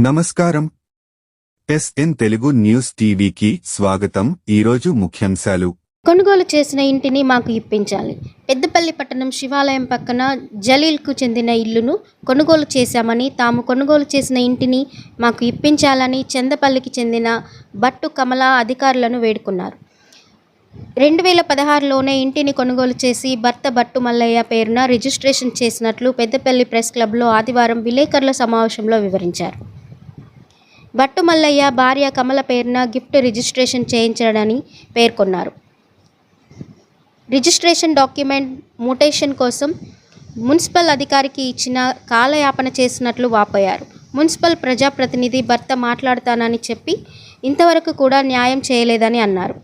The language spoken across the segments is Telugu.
నమస్కారం. ఎస్ఎన్ తెలుగు న్యూస్ టీవీకి స్వాగతం. ఈరోజు ముఖ్యాంశాలు. కొనుగోలు చేసిన ఇంటిని మాకు ఇప్పించాలి. పెద్దపల్లి పట్టణం శివాలయం పక్కన జలీల్కు చెందిన ఇల్లును కొనుగోలు చేశామని తాము కొనుగోలు చేసిన ఇంటిని మాకు ఇప్పించాలని చందపల్లికి చెందిన బట్టు కమల అధికారులను వేడుకున్నారు. రెండు వేల పదహారులోనే ఇంటిని కొనుగోలు చేసి భర్త బట్టు మల్లయ్య పేరున రిజిస్ట్రేషన్ చేసినట్లు పెద్దపల్లి ప్రెస్ క్లబ్లో ఆదివారం విలేకరుల సమావేశంలో వివరించారు. భట్టు మల్లయ్య భార్య కమల పేరున గిఫ్ట్ రిజిస్ట్రేషన్ చేయించడని పేర్కొన్నారు. రిజిస్ట్రేషన్ డాక్యుమెంట్ మ్యూటేషన్ కోసం మున్సిపల్ అధికారికి ఇచ్చిన కాలయాపన చేసినట్లు వాపోయారు. మున్సిపల్ ప్రజాప్రతినిధి భర్త మాట్లాడతానని చెప్పి ఇంతవరకు కూడా న్యాయం చేయలేదని అన్నారు.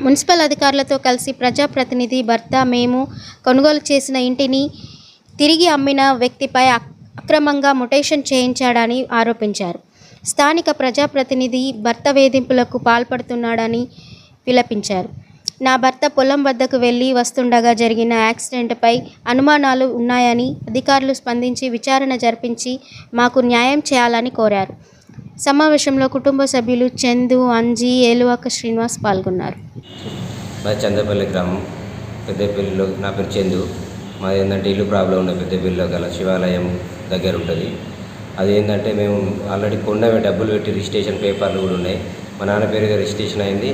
మున్సిపల్ అధికారులతో కలిసి ప్రజాప్రతినిధి భర్త మేము కొనుగోలు చేసిన ఇంటిని తిరిగి అమ్మిన వ్యక్తిపై అక్రమంగా మొటేషన్ చేయించాడని ఆరోపించారు. స్థానిక ప్రజాప్రతినిధి భర్త వేధింపులకు పాల్పడుతున్నాడని విలపించారు. నా భర్త పొలం వద్దకు వెళ్ళి వస్తుండగా జరిగిన యాక్సిడెంట్పై అనుమానాలు ఉన్నాయని అధికారులు స్పందించి విచారణ జరిపించి మాకు న్యాయం చేయాలని కోరారు. సమావేశంలో కుటుంబ సభ్యులు చందు అంజీ ఏలువాక శ్రీనివాస్ పాల్గొన్నారు. మా చందపల్లి గ్రామం పెద్దపల్లిలో నా పేరు చందు. మాది ఏంటంటే ఇల్లు ప్రాబ్లం ఉన్న పెద్దపల్లిలో గల శివాలయం దగ్గర ఉంటుంది. అది ఏంటంటే మేము ఆల్రెడీ కొన్నవి డబ్బులు పెట్టి రిజిస్ట్రేషన్ పేపర్లు కూడా ఉన్నాయి. మా నాన్న పేరుగా రిజిస్ట్రేషన్ అయింది.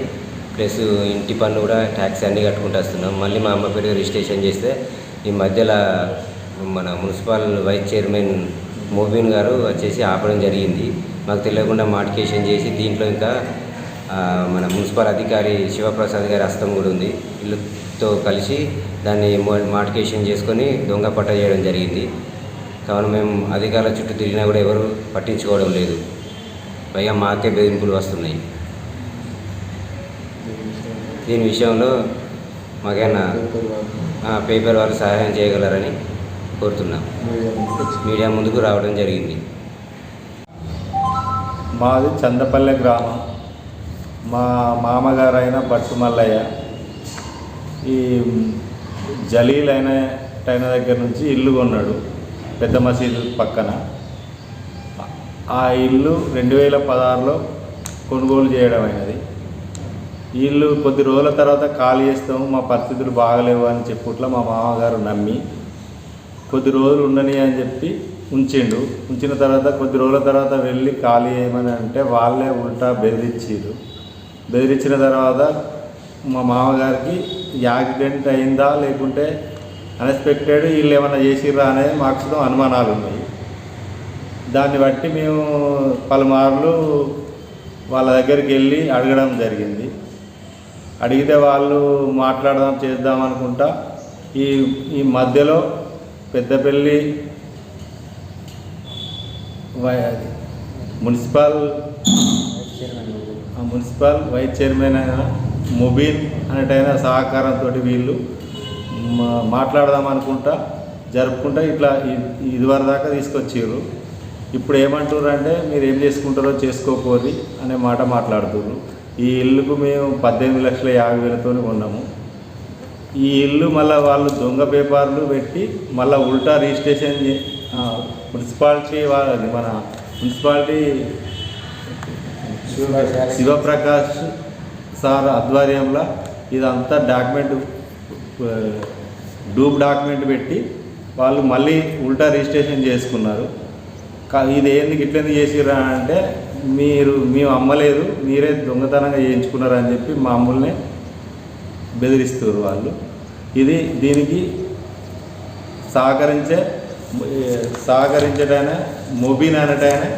ప్లస్ ఇంటి పన్ను కూడా ట్యాక్స్ అన్నీ కట్టుకుంటూ వస్తున్నాం. మళ్ళీ మా అమ్మ పేరు రిజిస్ట్రేషన్ చేస్తే ఈ మధ్యలో మన మున్సిపల్ వైస్ చైర్మన్ మోబిన్ గారు వచ్చేసి ఆపడం జరిగింది. మాకు తెలియకుండా మాడికేషన్ చేసి దీంట్లో ఇంకా మన మున్సిపల్ అధికారి శివప్రసాద్ గారి హస్తం కూడా ఉంది. ఇల్లుతో కలిసి దాన్ని మో- మాడిఫికేషన్ చేసుకొని దొంగ పట్ట చేయడం జరిగింది. కావున మేము అధికారుల చుట్టూ తిరిగినా కూడా ఎవరు పట్టించుకోవడం లేదు. పైగా మాకే బెదింపులు వస్తున్నాయి. దీని విషయంలో మాకైనా పేపర్ వారు సహాయం చేయగలరని కోరుతున్నాం. మీడియా ముందుకు రావడం జరిగింది. మాది చందపల్లె గ్రామం. మా మామగారు అయిన బట్టు మల్లయ్య ఈ జలీల్ అయిన దగ్గర నుంచి ఇల్లు కొన్నాడు. పెద్ద మసీదు పక్కన. ఆ ఇల్లు రెండు వేల పదహారులో కొనుగోలు చేయడం అయినది. ఈ ఇల్లు కొద్ది రోజుల తర్వాత ఖాళీ చేస్తాము మా పరిస్థితులు బాగలేవు అని చెప్పుట్లో మా మామగారు నమ్మి కొద్ది రోజులు ఉండని అని చెప్పి ఉంచిండు. ఉంచిన తర్వాత కొద్ది రోజుల తర్వాత వెళ్ళి ఖాళీ చేయమని అంటే వాళ్ళే ఉల్టా బెదిరించారు బెదిరించిన తర్వాత మా మామగారికి యాక్సిడెంట్ అయిందా లేకుంటే అన్ఎక్స్పెక్టెడ్ వీళ్ళు ఏమైనా చేసిర్రా అనేది మాకు అనుమానాలు ఉన్నాయి. దాన్ని బట్టి మేము పలుమార్లు వాళ్ళ దగ్గరికి వెళ్ళి అడగడం జరిగింది. అడిగితే వాళ్ళు మాట్లాడదాం చేద్దాం అనుకుంటా ఈ ఈ మధ్యలో పెద్దపల్లి మున్సిపల్ ఆ మున్సిపల్ వైస్ చైర్మన్ అయిన ముబీన్ అనేటైన సహకారంతో వీళ్ళు మాట్లాడదాం అనుకుంటా జరుపుకుంటా ఇట్లా ఇదివరకు దాకా తీసుకొచ్చారు ఇప్పుడు ఏమంటారు అంటే మీరు ఏం చేసుకుంటారో చేసుకోపోరి అనే మాట మాట్లాడుతున్నారు ఈ ఇల్లుకు మేము పద్దెనిమిది లక్షల యాభై వేలతో కొన్నాము. ఈ ఇల్లు మళ్ళీ వాళ్ళు దొంగ పేపర్లు పెట్టి మళ్ళీ ఉల్టా రిజిస్ట్రేషన్ మున్సిపాలిటీ వాళ్ళది మన మున్సిపాలిటీ శివప్రకాష్ సార్ ఆధ్వర్యంలో ఇదంతా డాక్యుమెంట్ డూప్ డాక్యుమెంట్ పెట్టి వాళ్ళు మళ్ళీ ఉల్టా రిజిస్ట్రేషన్ చేసుకున్నారు. కా- ఇది ఏంది ఇట్లెందుకు చేసిర్రా అంటే మీరు మేము అమ్మలేదు మీరే దొంగతనంగా చేయించుకున్నారు అని చెప్పి మామూలునే బెదిరిస్తారు వాళ్ళు. ఇది దీనికి సహకరించే సహకరించడానే మొబిన్ అనటైనా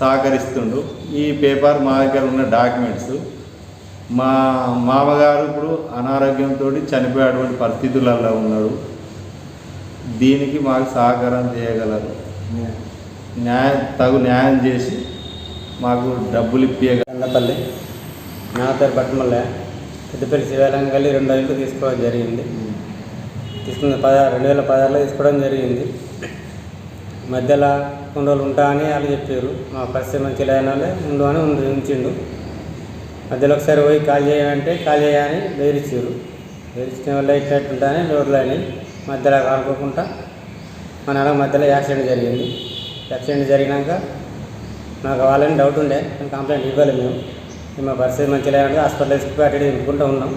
సహకరిస్తుండు ఈ పేపర్ మా దగ్గర ఉన్న డాక్యుమెంట్స్. మా మామగారు ఇప్పుడు అనారోగ్యంతో చనిపోయేటువంటి పరిస్థితులలో ఉన్నాడు. దీనికి మాకు సహకారం చేయగలరు. న్యాయం తగు న్యాయం చేసి మాకు డబ్బులు ఇప్పియగలపల్లి చందపల్లి నా పేరు పెద్దపల్లి శివాలయం కలిగి రెండు ఇల్లు తీసుకోవడం జరిగింది. తీసుకున్న పదహారు రెండు వేల పదహారులో తీసుకోవడం జరిగింది. మధ్యలో కొన్ని రోజులు ఉంటా అని వాళ్ళు చెప్పారు. మా పరిస్థితి మంచి లేని వాళ్ళే ఉండు అని ఉంచిండు. మధ్యలో ఒకసారి పోయి కాల్ చేయమంటే కాల్ చేయని బెదిరించారు బెదిరించిన వల్ల ఇట్టుంటానే రోడ్లు అని మధ్యలో కానుకోకుండా మన మధ్యలో యాక్సిడెంట్ జరిగింది. యాక్సిడెంట్ జరిగినాక నాకు వాళ్ళని డౌట్ ఉండే నేను కంప్లైంట్ ఇవ్వాలి మేము. మా పరిస్థితి మంచిగా లేదంటే హాస్పిటల్ తీసుకుపోయి అటు ఉన్నాం.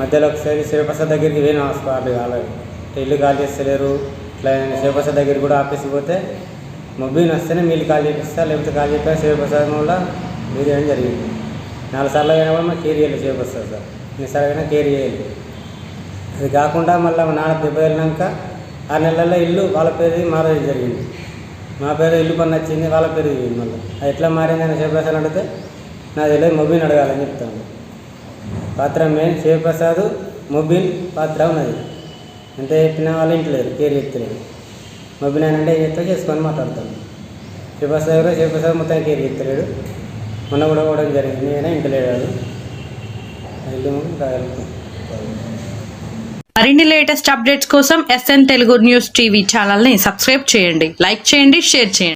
మధ్యలో ఒకసారి శివప్రసాద్ దగ్గరికి పోయినాం హాస్పిటల్ ఆల్రెడీ ఇల్లు కాల్ చేస్తలేరు ఇట్లా శివప్రసాద్ దగ్గరికి కూడా ఆఫీస్కి పోతే మొబైల్ వస్తేనే మీరు కాల్ చేపిస్తా లేకపోతే కాల్ చెప్పారు శివప్రసాద్ వల్ల మీరు ఏం జరిగింది? నాలుగు సార్లు అయినా కూడా మాకు కేర్ చేయాలి శివప్రసాద్ సార్. ఎన్నిసార్లు అయినా కేర్ చేయాలి అది కాకుండా మళ్ళీ మా నాన్న దెబ్బ వెళ్ళినాక ఆరు నెలల్లో ఇల్లు వాళ్ళ పేరు మారేది జరిగింది. మా పేరు ఇల్లు పని వచ్చింది వాళ్ళ పేరు మళ్ళీ. అది ఎట్లా మారిందని శివప్రసాద్ అడిగితే నా తెలియదు మొబైల్ అడగాలని చెప్తాను. పాత్ర మెయిన్ శివప్రసాద్ మొబైల్ పాత్ర ఉన్నది. ఎంత చెప్పినా వాళ్ళు ఇంట్లేదు కేర్ చెప్తలేదు మొబైల్ అని అంటే ఏం చెప్తా చేసుకొని మాట్లాడతాను శివప్రసాద్ కూడా శివప్రసాద్ మొత్తం కేర్ చెప్తలేడు మొన్న కూడా పోవడం జరిగింది. అయినా ఇంటలేడు లేడాడు ఇల్లు మరిన్ని లేటెస్ట్ అప్డేట్స్ కోసం ఎస్ఎన్ తెలుగు న్యూస్ టీవీ ఛానల్ని సబ్స్క్రైబ్ చేయండి. లైక్ చేయండి షేర్ చేయండి.